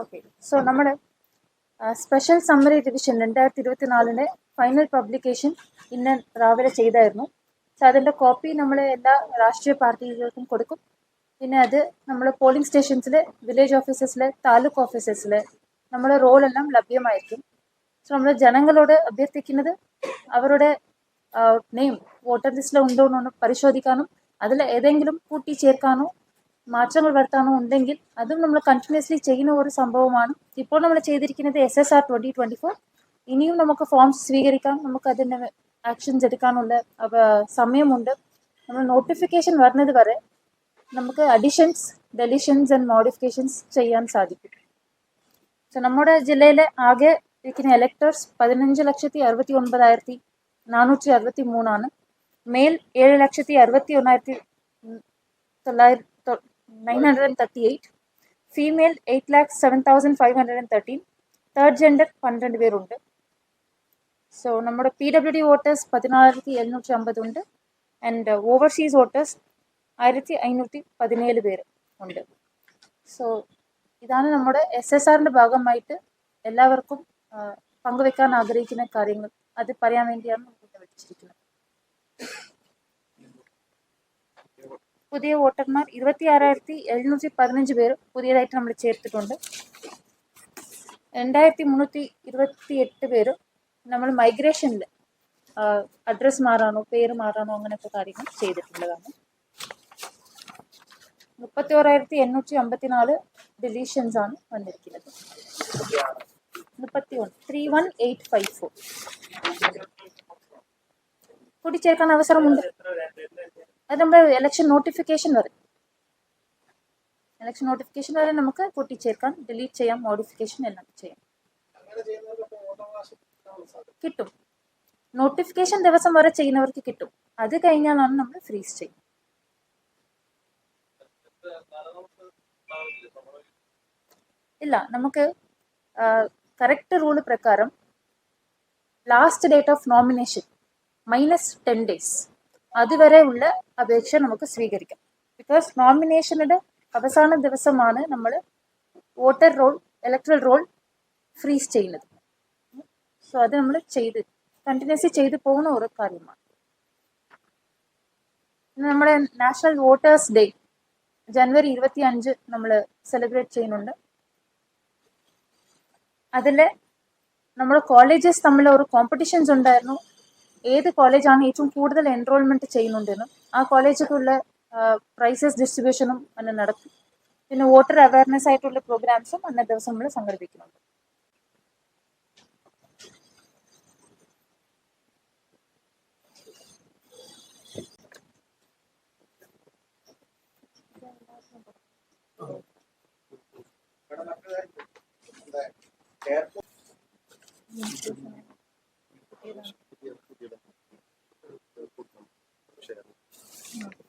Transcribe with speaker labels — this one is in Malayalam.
Speaker 1: ഓക്കെ സോ നമ്മുടെ സ്പെഷ്യൽ സമ്മറി റിവിഷൻ രണ്ടായിരത്തി ഇരുപത്തി നാലിന്റെ ഫൈനൽ പബ്ലിക്കേഷൻ ഇന്ന് രാവിലെ ചെയ്തായിരുന്നു. സോ അതിന്റെ കോപ്പി നമ്മൾ എല്ലാ രാഷ്ട്രീയ പാർട്ടികൾക്കും കൊടുക്കും. പിന്നെ അത് നമ്മൾ പോളിംഗ് സ്റ്റേഷൻസിൽ വില്ലേജ് ഓഫീസസിൽ താലൂക്ക് ഓഫീസസിൽ നമ്മുടെ റോളെല്ലാം ലഭ്യമായിരിക്കും. സോ നമ്മൾ ജനങ്ങളോട് അഭ്യർത്ഥിക്കുന്നത് അവരുടെ നെയിം വോട്ടർ ലിസ്റ്റിൽ ഉണ്ടോ എന്നൊന്ന് പരിശോധിക്കാനും അതിൽ ഏതെങ്കിലും കൂട്ടിച്ചേർക്കാനോ മാറ്റങ്ങൾ വരുത്താനോ ഉണ്ടെങ്കിൽ അതും നമ്മൾ കണ്ടിന്യൂസ്ലി ചെയ്യുന്ന ഒരു സംഭവമാണ്. ഇപ്പോൾ നമ്മൾ ചെയ്തിരിക്കുന്നത് S S R twenty twenty four ഇനിയും നമുക്ക് ഫോംസ് സ്വീകരിക്കാം. നമുക്ക് അതിന്റെ ആക്ഷൻസ് എടുക്കാനുള്ള സമയമുണ്ട്. നമ്മൾ നോട്ടിഫിക്കേഷൻ വരുന്നത് വരെ നമുക്ക് അഡിഷൻസ് ഡെലിഷൻസ് ആൻഡ് മോഡിഫിക്കേഷൻസ് ചെയ്യാൻ സാധിക്കും. സോ നമ്മുടെ ജില്ലയിലെ ആകെ ഇരിക്കുന്ന എലക്ടേഴ്സ് പതിനഞ്ച് ലക്ഷത്തി അറുപത്തി ഒൻപതായിരത്തി നാനൂറ്റി അറുപത്തി മൂന്നാണ്. മെയിൽ ഏഴ് ലക്ഷത്തി അറുപത്തി ഒന്നായിരത്തി തൊള്ളായിരത്തി nine hundred and thirty eight. Female eight lakhs seven thousand five hundred and thirteen. Third gender പന്ത്രണ്ട് പേരുണ്ട്. സോ നമ്മുടെ പി ഡബ്ല്യു ഡി വോട്ടേഴ്സ് പതിനായിരത്തി എഴുന്നൂറ്റി അമ്പതുണ്ട്. ആൻഡ് ഓവർസീസ് വോട്ടേഴ്സ് ആയിരത്തി അഞ്ഞൂറ്റി പതിനേഴ് പേര് ഉണ്ട്. സോ ഇതാണ് നമ്മുടെ എസ് എസ് ആറിന്റെ ഭാഗമായിട്ട് എല്ലാവർക്കും പങ്കുവെക്കാൻ ആഗ്രഹിക്കുന്ന കാര്യങ്ങൾ. അത് പറയാൻ വേണ്ടിയാണ് നമുക്ക് വിളിച്ചിരിക്കുന്നത്. പുതിയ വോട്ടർമാർ ഇരുപത്തി ആറായിരത്തി എഴുന്നൂറ്റി പതിനഞ്ച് പേർ പുതിയതായിട്ട് നമ്മൾ ചേർത്തിട്ടുണ്ട്. രണ്ടായിരത്തി മുന്നൂറ്റി ഇരുപത്തി എട്ട് പേര് നമ്മൾ മൈഗ്രേഷനിൽ അഡ്രസ്സ് മാറാനോ പേര് മാറാനോ അങ്ങനത്തെ കാര്യങ്ങൾ ചെയ്തിട്ടുള്ളതാണ്. മുപ്പത്തി ഓരായിരത്തി എണ്ണൂറ്റി അമ്പത്തിനാല് ഡിലീഷൻസ് ആണ് വന്നിരിക്കുന്നത്. മുപ്പത്തി ഒന്ന് three one eight five four കൂട്ടിച്ചേർക്കാൻ അവസരമുണ്ട്. അത് നമ്മുടെ ഇലക്ഷൻ നോട്ടിഫിക്കേഷൻ വരെ. ഇലക്ഷൻ നോട്ടിഫിക്കേഷൻ വരെ നമുക്ക് കൂട്ടിച്ചേർക്കാം ഡിലീറ്റ് ചെയ്യാം മോഡിഫിക്കേഷൻ എല്ലാം ചെയ്യാം. കിട്ടും. നോട്ടിഫിക്കേഷൻ ദിവസം വരെ ചെയ്യുന്നവർക്ക് കിട്ടും. അത് കഴിഞ്ഞാലാണ് നമ്മൾ ഫ്രീസ് ചെയ്യും ഇല്ല നമുക്ക് കറക്റ്റ് റൂൾ പ്രകാരം last date of nomination minus ten days അതുവരെ ഉള്ള അപേക്ഷ നമുക്ക് സ്വീകരിക്കാം. ബിക്കോസ് നോമിനേഷനുടെ അവസാന ദിവസമാണ് നമ്മൾ voter roll electoral roll freeze ചെയ്യുന്നത്. സോ അത് നമ്മൾ ചെയ്ത് കണ്ടിന്യൂസ്ലി ചെയ്തു പോകുന്ന ഒരു കാര്യമാണ്. നമ്മുടെ നാഷണൽ വോട്ടേഴ്സ് ഡേ ജനുവരി ഇരുപത്തി അഞ്ച് നമ്മൾ സെലിബ്രേറ്റ് ചെയ്യുന്നുണ്ട്. അതിൽ നമ്മുടെ കോളേജസ് തമ്മിൽ ഒരു കോമ്പറ്റീഷൻസ് ഉണ്ടായിരുന്നു. ഏത് കോളേജാണ് ഏറ്റവും കൂടുതൽ എൻറോൾമെന്റ് ചെയ്യുന്നുണ്ടെന്നും ആ കോളേജുക്കുള്ള പ്രൈസസ് ഡിസ്ട്രിബ്യൂഷനും അന്ന് നടക്കും പിന്നെ വോട്ടർ അവയർനെസ് ആയിട്ടുള്ള പ്രോഗ്രാംസും അന്നേ ദിവസം നമ്മൾ സംഘടിപ്പിക്കുന്നുണ്ട്. Nossa.